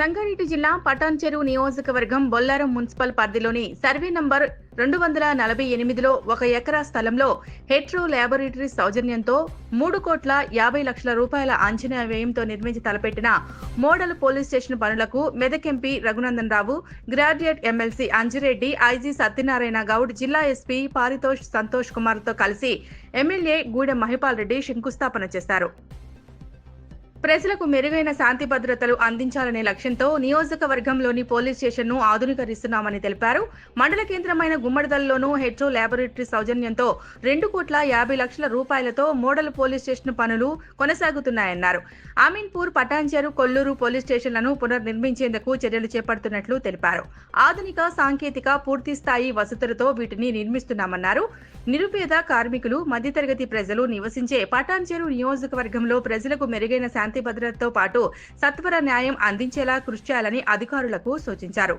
సంగారెడ్డి జిల్లా పటాన్ చెరువు నియోజకవర్గం బొల్లారం మున్సిపల్ పరిధిలోని సర్వే నంబర్ రెండు వందల నలభై ఎనిమిదిలో ఒక ఎకరా స్థలంలో హెట్రో ల్యాబొరేటరీ సౌజన్యంతో మూడు కోట్ల యాభై లక్షల రూపాయల అంచనా వ్యయంతో నిర్మించి తలపెట్టిన మోడల్ పోలీస్ స్టేషన్ పనులకు Medak MP Raghunandan Rao graduate MLC Anji Reddy IG Satyanarayana Goud జిల్లా ఎస్పీ పారితోష్ సంతోష్ కుమార్తో కలిసి ఎమ్మెల్యే గూడెం మహిపాల్ రెడ్డి శంకుస్థాపన చేశారు. ప్రజలకు మెరుగైన శాంతి భద్రతలు అందించాలనే లక్ష్యంతో నియోజకవర్గంలోని పోలీస్ స్టేషన్ను ఆధునీకరిస్తున్నామని తెలిపారు. మండల కేంద్రమైన గుమ్మడిదల్లోనూ హెట్రో ల్యాబొరేటరీ సౌజన్యంతో రెండు కోట్ల యాభై లక్షల రూపాయలతో మోడల్ పోలీస్ స్టేషన్ పనులు కొనసాగుతున్నాయన్నారు. అమీన్పూర్ పటాన్చెరు కొల్లూరు పోలీస్ స్టేషన్లను పునర్నిర్మించేందుకు చర్యలు చేపడుతున్నట్లు తెలిపారు. ఆధునిక సాంకేతిక పూర్తిస్థాయి వసతులతో వీటిని నిర్మిస్తున్నామన్నారు. నిరుపేద కార్మికులు మధ్యతరగతి ప్రజలు నివసించే పటాన్చేరు నియోజకవర్గంలో ప్రజలకు మెరుగైన శాంతి భద్రతతో పాటు సత్వర న్యాయం అందించేలా కృషి చేయాలని అధికారులకు సూచించారు.